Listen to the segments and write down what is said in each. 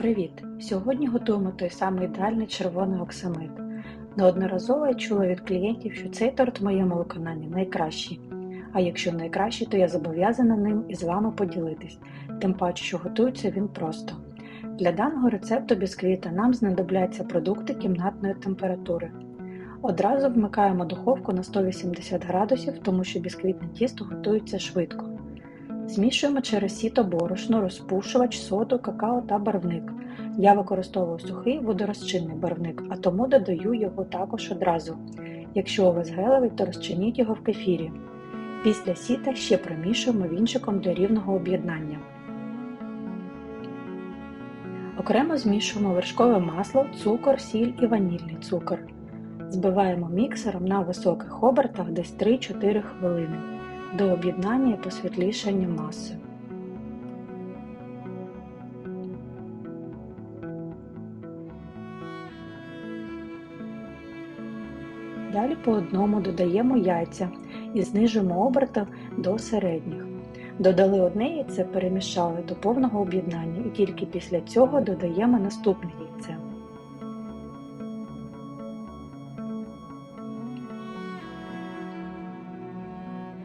Привіт! Сьогодні готуємо той самий ідеальний червоний оксамит. Неодноразово я чула від клієнтів, що цей торт в моєму виконанні найкращий. А якщо найкращий, то я зобов'язана ним із вами поділитись, тим паче, що готується він просто. Для даного рецепту бісквіта нам знадобляться продукти кімнатної температури. Одразу вмикаємо духовку на 180 градусів, тому що бісквітне тісто готується швидко. Змішуємо через сіто борошно, розпушувач, соду, какао та барвник. Я використовую сухий водорозчинний барвник, а тому додаю його також одразу. Якщо у вас гелевий, то розчиніть його в кефірі. Після сіта ще промішуємо вінчиком для рівного об'єднання. Окремо змішуємо вершкове масло, цукор, сіль і ванільний цукор. Збиваємо міксером на високих обертах десь 3-4 хвилини до об'єднання і посвітлішання маси. Далі по одному додаємо яйця і знижуємо оберти до середніх. Додали одне яйце, перемішали до повного об'єднання і тільки після цього додаємо наступне яйце.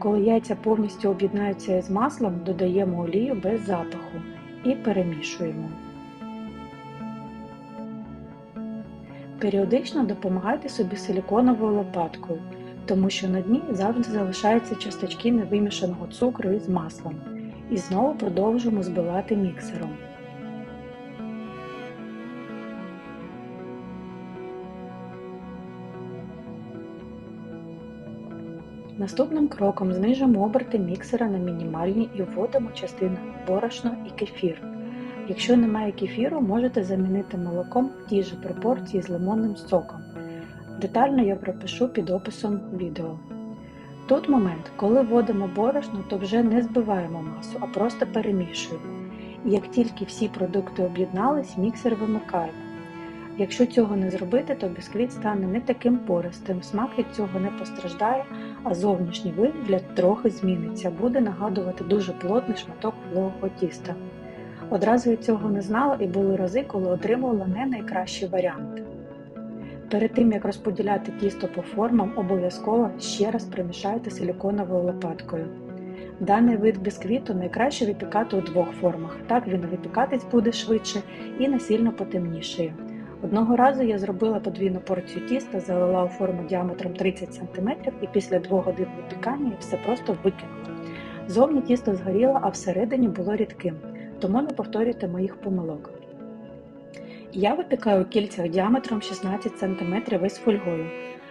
Коли яйця повністю об'єднаються із маслом, додаємо олію без запаху і перемішуємо. Періодично допомагайте собі силіконовою лопаткою, тому що на дні завжди залишаються часточки невимішаного цукру із маслом. І знову продовжуємо збивати міксером. Наступним кроком знижимо оберти міксера на мінімальні і вводимо частину борошно і кефір. Якщо немає кефіру, можете замінити молоком в тій же пропорції з лимонним соком. Детально я пропишу під описом відео. Тут момент, коли вводимо борошно, то вже не збиваємо масу, а просто перемішуємо. І як тільки всі продукти об'єднались, міксер вимикаємо. Якщо цього не зробити, то бісквіт стане не таким пористим, смак від цього не постраждає, а зовнішній вигляд трохи зміниться, буде нагадувати дуже плотний шматок вологого тіста. Одразу я цього не знала і були рази, коли отримувала не найкращий варіант. Перед тим, як розподіляти тісто по формам, обов'язково ще раз примішайте силіконовою лопаткою. Даний вид бісквіту найкраще випікати у двох формах, так він випікатись буде швидше і не сильно. Одного разу я зробила подвійну порцію тіста, залила у форму діаметром 30 см і після двох годин випікання все просто викинула. Зовні тісто згоріло, а всередині було рідким, тому не повторюйте моїх помилок. Я випікаю у кільцях діаметром 16 см із фольгою.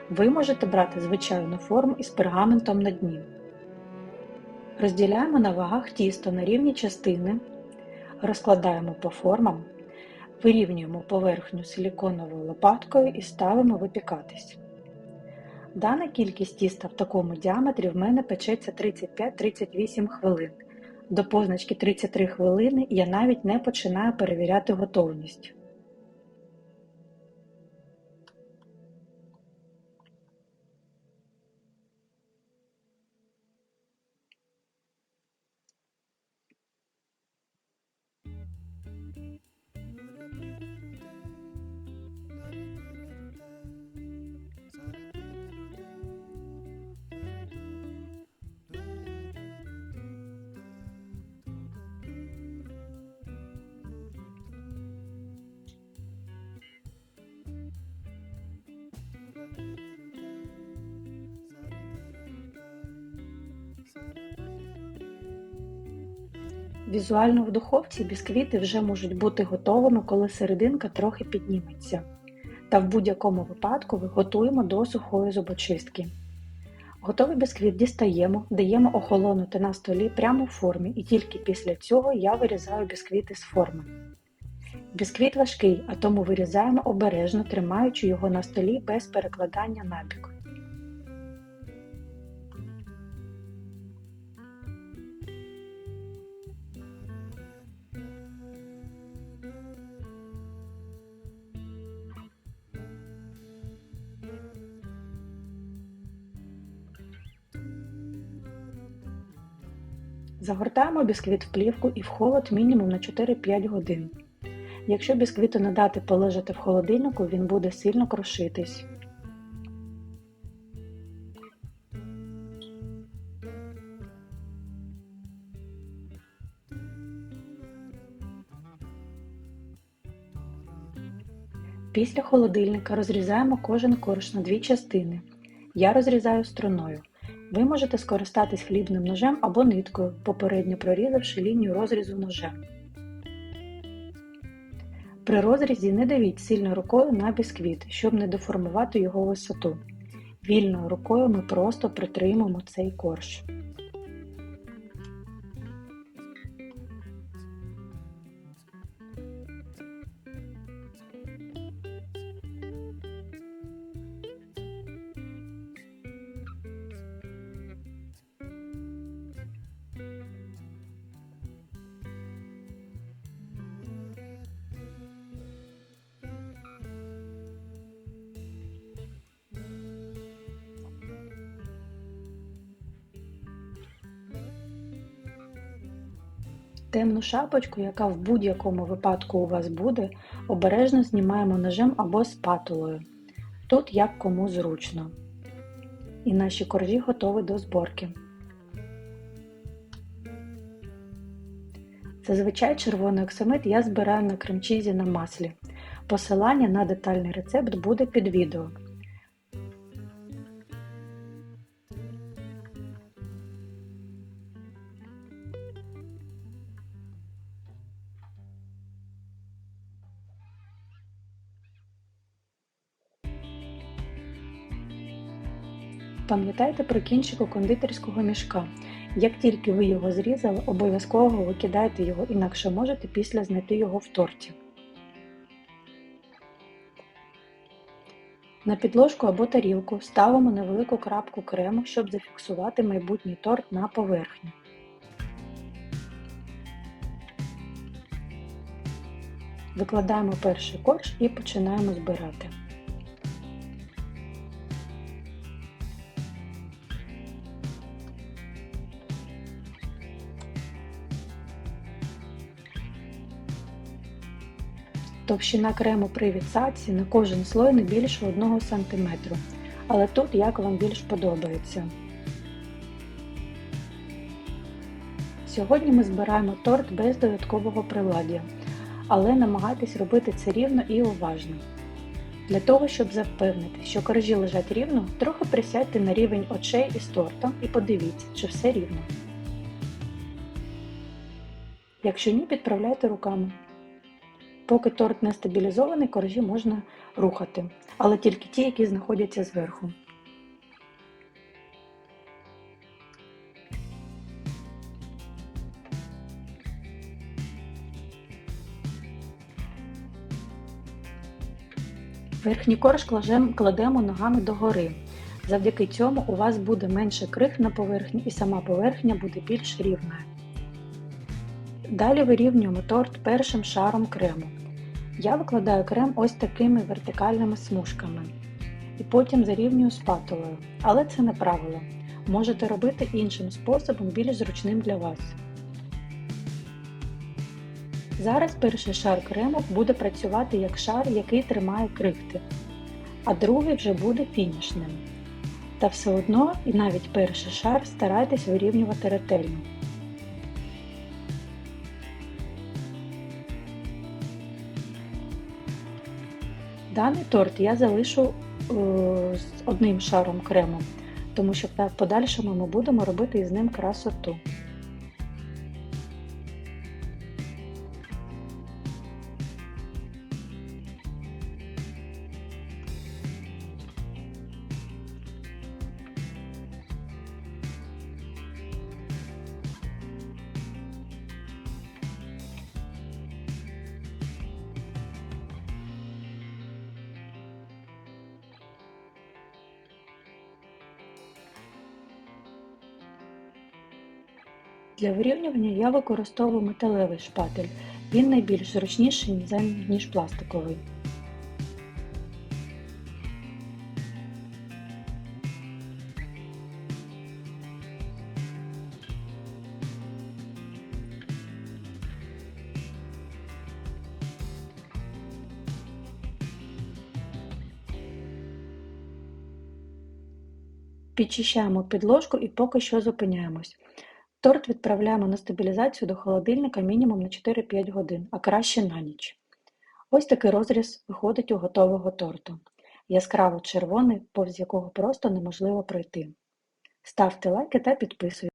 Ви можете брати звичайну форму із пергаментом на дні. Розділяємо на вагах тісто на рівні частини, розкладаємо по формам. Вирівнюємо поверхню силіконовою лопаткою і ставимо випікатись. Дана кількість тіста в такому діаметрі в мене печеться 35-38 хвилин. До позначки 33 хвилини я навіть не починаю перевіряти готовність. Візуально в духовці бісквіти вже можуть бути готовими, коли серединка трохи підніметься. Та в будь-якому випадку готуємо до сухої зубочистки. Готовий бісквіт дістаємо, даємо охолонути на столі прямо в формі, і тільки після цього я вирізаю бісквіт із форми. Бісквіт важкий, а тому вирізаємо обережно, тримаючи його на столі без перекладання набік. Загортаємо бісквіт в плівку і в холод мінімум на 4-5 годин. Якщо бісквіту не дати полежати в холодильнику, він буде сильно крошитись. Після холодильника розрізаємо кожен корж на дві частини. Я розрізаю струною. Ви можете скористатись хлібним ножем або ниткою, попередньо прорізавши лінію розрізу ножем. При розрізі не давіть сильно рукою на бісквіт, щоб не деформувати його висоту. Вільною рукою ми просто притримуємо цей корж. Темну шапочку, яка в будь-якому випадку у вас буде, обережно знімаємо ножем або спатулою. Тут як кому зручно. І наші коржі готові до зборки. Зазвичай червоний оксамит я збираю на кремчізі на маслі. Посилання на детальний рецепт буде під відео. Пам'ятайте про кінчик у кондитерського мішка. Як тільки ви його зрізали, обов'язково викидайте його, інакше можете після знайти його в торті. На підложку або тарілку ставимо невелику крапку крему, щоб зафіксувати майбутній торт на поверхні. Викладаємо перший корж і починаємо збирати. Товщина крему при відсадці на кожен слой не більше 1 см, але тут як вам більш подобається. Сьогодні ми збираємо торт без додаткового приладдя, але намагайтесь робити це рівно і уважно. Для того, щоб запевнити, що коржі лежать рівно, трохи присядьте на рівень очей із тортом і подивіться, чи все рівно. Якщо ні, підправляйте руками. Поки торт не стабілізований, коржі можна рухати, але тільки ті, які знаходяться зверху. Верхній корж кладемо ногами догори. Завдяки цьому у вас буде менше крих на поверхні і сама поверхня буде більш рівною. Далі вирівнюємо торт першим шаром крему. Я викладаю крем ось такими вертикальними смужками і потім зарівнюю спатулою, але це не правило. Можете робити іншим способом, більш зручним для вас. Зараз перший шар крему буде працювати як шар, який тримає крихти, а другий вже буде фінішним. Та все одно і навіть перший шар старайтесь вирівнювати ретельно. Даний торт я залишу е, з одним шаром крему, тому що в подальшому ми будемо робити із ним красоту. Для вирівнювання я використовую металевий шпатель. Він найбільш зручніший, ніж пластиковий. Підчищаємо підложку і поки що зупиняємось. Торт відправляємо на стабілізацію до холодильника мінімум на 4-5 годин, а краще на ніч. Ось такий розріз виходить у готового торту. Яскраво червоний, повз якого просто неможливо пройти. Ставте лайки та підписуйтесь.